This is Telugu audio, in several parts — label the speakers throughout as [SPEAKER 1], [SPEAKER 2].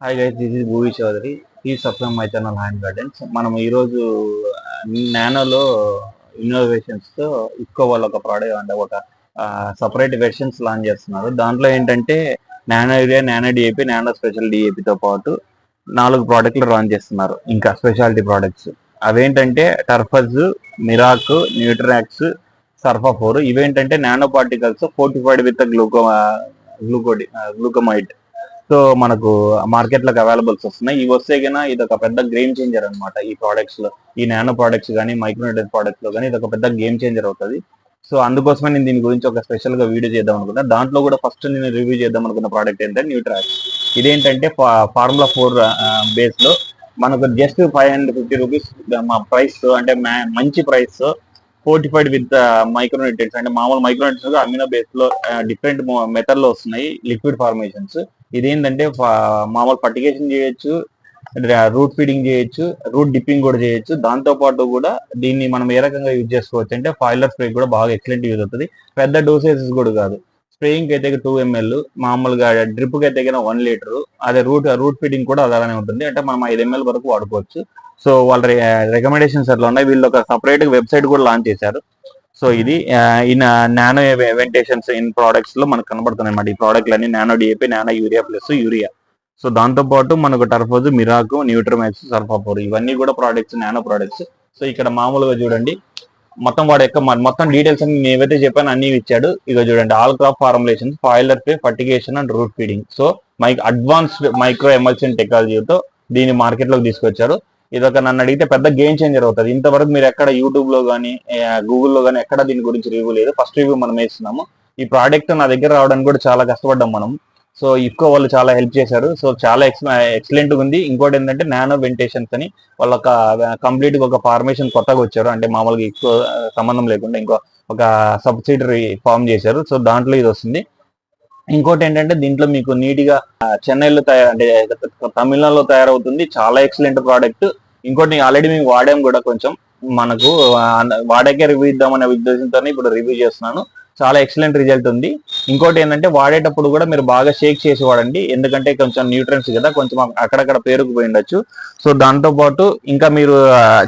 [SPEAKER 1] Hi guys this is Bhuvi Chowdary ఈ subscribe my channel hand gardens మనం ఈరోజు నానోలో ఇన్నోవేషన్స్తో ఇక్కో వాళ్ళు ఒక ప్రోడక్ట్ అంటే ఒక సపరేట్ వెర్షన్స్ లాంచ్ చేస్తున్నారు. దాంట్లో ఏంటంటే nano urea nano DAP nano special డిఏపితో పాటు నాలుగు ప్రోడక్ట్లు లాంచ్ చేస్తున్నారు. ఇంకా స్పెషాలిటీ ప్రోడక్ట్స్ అవేంటంటే టర్ఫజ్ మిరాక్ న్యూట్రాక్స్ సర్ఫాఫోర్ ఇవేంటంటే నానో పార్టికల్స్ ఫోర్టిఫైడ్ విత్ గ్లూకో గ్లూకోడి గ్లూకోమైడ్ సో మనకు మార్కెట్లో అవైలబుల్స్ వస్తున్నాయి. ఇవి వస్తే కన్నా ఇది ఒక పెద్ద గేమ్ చేంజర్ అన్నమాట ఈ ప్రోడక్ట్స్లో. ఈ నానో ప్రోడక్ట్స్ కానీ మైక్రోనేటెడ్ ప్రోడక్ట్స్లో కానీ ఇది ఒక పెద్ద గేమ్ చేంజర్ అవుతుంది. సో అందుకోసమే నేను దీని గురించి ఒక స్పెషల్గా వీడియో చేద్దాం అనుకున్నా. దాంట్లో కూడా ఫస్ట్ నేను రివ్యూ చేద్దాం అనుకున్న ప్రోడక్ట్ ఏంటంటే న్యూట్రాక్స్ ఇదేంటంటే ఫార్ములా ఫోర్ బేస్లో మనకు just five hundred fifty rupees మా ప్రైస్ అంటే మంచి ప్రైస్ ఫోర్టిఫైడ్ విత్ మైక్రోన్యూట్రియన్స్ అంటే మామూలు మైక్రోన్యూట్రియన్స్ అమినో బేస్లో డిఫరెంట్ మెథడ్లో వస్తున్నాయి లిక్విడ్ ఫార్మేషన్స్ ఇదేంటంటే మామూలు పర్టికేషన్ చేయొచ్చు రూట్ ఫీడింగ్ చేయొచ్చు రూట్ డిప్పింగ్ కూడా చేయొచ్చు. దాంతో పాటు కూడా దీన్ని మనం ఏ రకంగా యూజ్ చేసుకోవచ్చు అంటే ఫాయిలర్ స్ప్రే కూడా బాగా ఎక్సలెంట్ యూజ్ అవుతుంది. పెద్ద డోసేజెస్ కూడా కాదు. స్ప్రేయింగ్ అయితే టూ ఎంఎల్ మామూలుగా డ్రిప్కి అయితే వన్ లీటర్ అదే రూట్ రూట్ ఫీడింగ్ కూడా అలానే ఉంటుంది. అంటే మనం ఐదు ఎంఎల్ వరకు వాడుకోవచ్చు. సో వాళ్ళ రికమెండేషన్స్ అట్లా ఉన్నాయి. వీళ్ళు ఒక సపరేట్ వెబ్సైట్ కూడా లాంచ్ చేశారు. సో ఇది ఇన్ నానో ఎవెంటేషన్స్ ఇన్ ప్రోడక్ట్స్లో మనకు కనబడుతున్నాయి అన్నమాట. ఈ ప్రోడక్ట్లు అన్ని nano DAP nano urea plus urea. So దాంతో పాటు మనకు టర్ఫోజ్ మిరాకు న్యూట్రమాక్స్ సర్ఫాపోర్ ఇవన్నీ కూడా ప్రోడక్ట్స్ నానో ప్రోడక్ట్స్. సో ఇక్కడ మామూలుగా చూడండి మొత్తం వాడు యొక్క మొత్తం డీటెయిల్స్ అన్ని నేను ఏవైతే అన్ని ఇచ్చాడు ఇక చూడండి all crop formulations foliar pay fertigation and root feeding. So mic advanced micro emulsion టెక్నాలజీతో దీన్ని మార్కెట్లోకి తీసుకొచ్చారు. ఇది ఒక నన్ను అడిగితే పెద్ద గేమ్ చేంజర్ అవుతుంది. ఇంతవరకు మీరు ఎక్కడ యూట్యూబ్లో కానీ గూగుల్లో కానీ ఎక్కడ దీని గురించి రివ్యూ లేదు. ఫస్ట్ రివ్యూ మనం వేస్తున్నాము. ఈ ప్రోడక్ట్ నా దగ్గర రావడానికి కూడా చాలా కష్టపడ్డాం మనం. సో ఇఫ్కో వాళ్ళు చాలా హెల్ప్ చేశారు. సో చాలా ఎక్స్ ఎక్సలెంట్ ఉంది. ఇంకోటి ఏంటంటే నానో వెంటేషన్స్ అని వాళ్ళ ఒక కంప్లీట్గా ఒక ఫార్మేషన్ కొత్తగా వచ్చారు. అంటే మామూలుగా ఎక్కువ సంబంధం లేకుండా ఇంకో ఒక సబ్సిడరీ ఫామ్ చేశారు. సో దాంట్లో ఇది వస్తుంది. ఇంకోటి ఏంటంటే దీంట్లో మీకు నీట్గా చెన్నైలో తయారు అంటే తమిళనాడులో తయారవుతుంది. చాలా ఎక్సలెంట్ ప్రోడక్ట్ ఇంకోటి ఆల్రెడీ మేము వాడాం కూడా కొంచెం. మనకు వాడాకే రివ్యూ ఇద్దామనే ఉద్దేశంతో ఇప్పుడు రివ్యూ చేస్తున్నాను. చాలా ఎక్సలెంట్ రిజల్ట్ ఉంది. ఇంకోటి ఏంటంటే వాడేటప్పుడు కూడా మీరు బాగా షేక్ చేసి వాడండి. ఎందుకంటే కొంచెం న్యూట్రియన్స్ కదా కొంచెం అక్కడక్కడ పేరుకుపోయి ఉండొచ్చు. సో దాంతో పాటు ఇంకా మీరు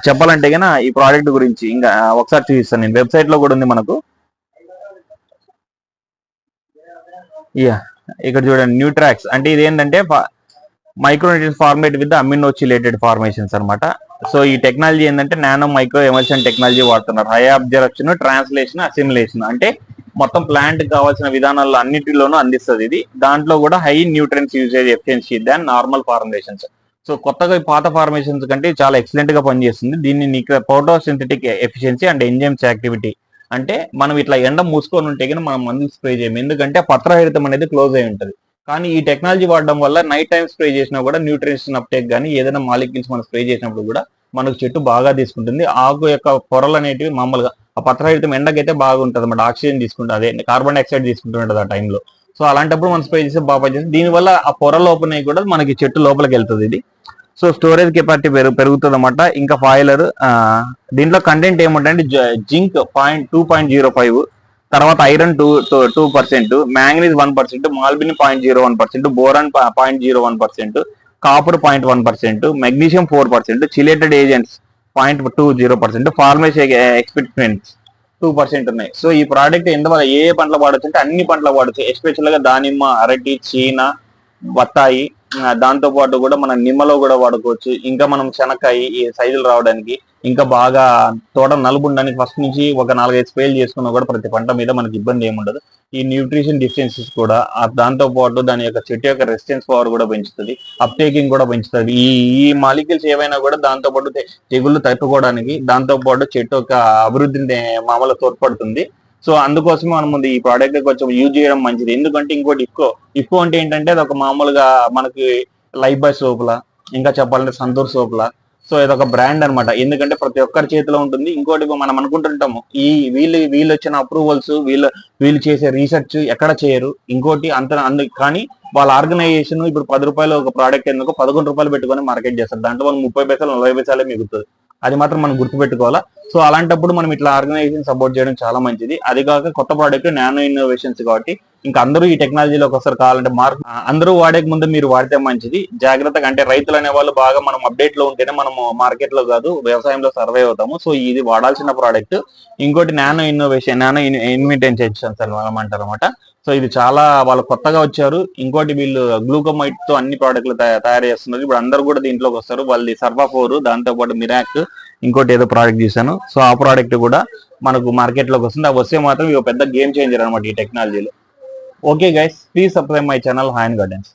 [SPEAKER 1] చెప్పాలంటే గన ఈ ప్రోడక్ట్ గురించి ఇంకా ఒకసారి చూపిస్తాను. నేను వెబ్సైట్లో కూడా ఉంది మనకు. యా ఇక్కడ చూడండి న్యూట్రాక్స్ అంటే ఇది ఏంటంటే micronutrient format with amino chelated formations అన్నమాట. సో ఈ టెక్నాలజీ ఏంటంటే నానో మైక్రో ఎమల్షన్ టెక్నాలజీ వాడుతున్నారు. హై అబ్జర్ప్షన్ ట్రాన్స్లేషన్ అసిమిలేషన్ అంటే మొత్తం ప్లాంట్ కావాల్సిన విధానాల్లో అన్నిటిలోనూ అందిస్తుంది ఇది. దాంట్లో కూడా high nutrients usage efficiency than normal formations so కొత్తగా పాత ఫార్మేషన్స్ కంటే చాలా ఎక్సలెంట్గా పనిచేస్తుంది. దీన్ని నీకు photosynthetic efficiency and enzymes activity అంటే మనం ఇట్లా ఎండ మూసుకొని ఉంటే కానీ మనం మందులు స్ప్రే చేయము. ఎందుకంటే పత్రహరితం అనేది క్లోజ్ అయి ఉంటుంది. కానీ ఈ టెక్నాలజీ వాడడం వల్ల నైట్ టైం స్ప్రే చేసినా కూడా న్యూట్రిషన్ అప్టేక్ కానీ ఏదైనా మాలిక్యూల్స్ మనం స్ప్రే చేసినప్పుడు కూడా మనకు చెట్టు బాగా తీసుకుంటుంది. ఆకు యొక్క పొరలు అనేటివి మామూలుగా ఆ పత్రహరితం ఎండకైతే బాగుంటుంది అన్నమాట. ఆక్సిజన్ తీసుకుంటుంది. అదే కార్బన్ డైఆక్సైడ్ తీసుకుంటుంటుంది ఆ టైంలో. సో అలాంటప్పుడు మనం స్ప్రే చేస్తే బాగా పనిచేస్తుంది దీనివల్ల ఆ పొర లోపల కూడా మనకి చెట్టు లోపలికి వెళ్తుంది ఇది. సో స్టోరేజ్ కెపాసిటీ పెరుగు పెరుగుతుంది అనమాట ఇంకా ఫాయిలర్ దీంట్లో కంటెంట్ ఏముంటే zinc point two point zero five తర్వాత iron two two percent manganese one percent molybdenum point zero one percent boron point zero one percent copper point one percent magnesium four percent chelated agents point two zero percent ఫార్మేస్ experiments two percent ఉన్నాయి. సో ఈ ప్రోడక్ట్ ఎందువల్ల ఏ ఏ పంటలు వాడచ్చు అంటే అన్ని పంటలు వాడచ్చు. ఎస్పెషల్గా దానిమ్మ అరటి చీనా వత్తాయి. దాంతో పాటు కూడా మనం నిమ్మలో కూడా వాడుకోవచ్చు. ఇంకా మనం శనక్కాయ ఈ సైజులు రావడానికి ఇంకా బాగా తోట నలుపు ఉండడానికి ఫస్ట్ నుంచి ఒక నాలుగైదు స్పేల్ చేసుకున్నా కూడా ప్రతి పంట మీద మనకి ఇబ్బంది ఏముండదు ఈ న్యూట్రిషన్ డిఫిషియన్సీస్ కూడా ఆ దాంతో పాటు దాని యొక్క చెట్టు యొక్క రెసిస్టెన్స్ పవర్ కూడా పెంచుతుంది. అప్టేకింగ్ కూడా పెంచుతుంది. ఈ ఈ మాలిక్యూల్స్ ఏవైనా కూడా దాంతో పాటు తెగుళ్ళు తట్టుకోవడానికి దాంతో పాటు చెట్టు యొక్క అభివృద్ధిని మామూలుగా తోడ్పడుతుంది. సో అందుకోసం మనం ముందు ఈ ప్రోడక్ట్ కొంచెం యూజ్ చేయడం మంచిది. ఎందుకంటే ఇంకోటి ఇఫ్కో ఇఫ్కో అంటే ఏంటంటే అది ఒక మామూలుగా మనకి లైఫ్ బాయ్ సోపులా ఇంకా చెప్పాలంటే సంతూర్ సోపులా. సో ఇది ఒక బ్రాండ్ అన్నమాట. ఎందుకంటే ప్రతి ఒక్కరి చేతిలో ఉంటుంది. ఇంకోటి మనం అనుకుంటుంటాము ఈ వీళ్ళు వీళ్ళు వచ్చిన అప్రూవల్స్ వీళ్ళు వీళ్ళు చేసే రీసెర్చ్ ఎక్కడ చేయరు. ఇంకోటి అంత అందు కానీ వాళ్ళ ఆర్గనైజేషన్ ఇప్పుడు పది రూపాయలు ఒక ప్రోడక్ట్ ఎందుకు పదకొండు రూపాయలు పెట్టుకొని మార్కెట్ చేస్తారు. దాంట్లో వాళ్ళు ముప్పై పైసలు నలభై పైసలే మిగులుతుంది. అది మాత్రం మనం గుర్తుపెట్టుకోవాలా. సో అలాంటప్పుడు మనం ఇట్లా ఆర్గనైజేషన్ సపోర్ట్ చేయడం చాలా మంచిది. అది కాక కొత్త ప్రోడక్ట్ నానో ఇన్నోవేషన్స్ కాబట్టి ఇంకా అందరూ ఈ టెక్నాలజీలోకి ఒకసారి కావాలంటే మార్క్ అందరూ వాడే ముందు మీరు వాడితే మంచిది. జాగ్రత్తగా అంటే రైతులు అనే వాళ్ళు బాగా మనం అప్డేట్లో ఉంటేనే మనం మార్కెట్లో కాదు వ్యవసాయంలో సర్వే అవుతాము. సో ఇది వాడాల్సిన ప్రోడక్ట్ ఇంకోటి నానో ఇన్నోవేషన్ నానో ఇన్విటెన్షన్స్ అనమాట అనమాట సో ఇది చాలా వాళ్ళు కొత్తగా వచ్చారు. ఇంకోటి వీళ్ళు గ్లూకోమైట్తో అన్ని ప్రోడక్ట్లు తయారు చేస్తున్నారు. ఇప్పుడు అందరూ కూడా దీంట్లోకి వస్తారు. వాళ్ళది సర్వా ఫోర్ దాంతో పాటు మిరాక్ ఇంకోటి ఏదో ప్రోడక్ట్ చూసాను సో ఆ ప్రోడక్ట్ కూడా మనకు మార్కెట్లోకి వస్తుంది. ఆ వస్తే మాత్రం ఇక పెద్ద గేమ్ చేంజర్ అనమాట ఈ టెక్నాలజీలో Okay guys, please subscribe my channel High Gardens.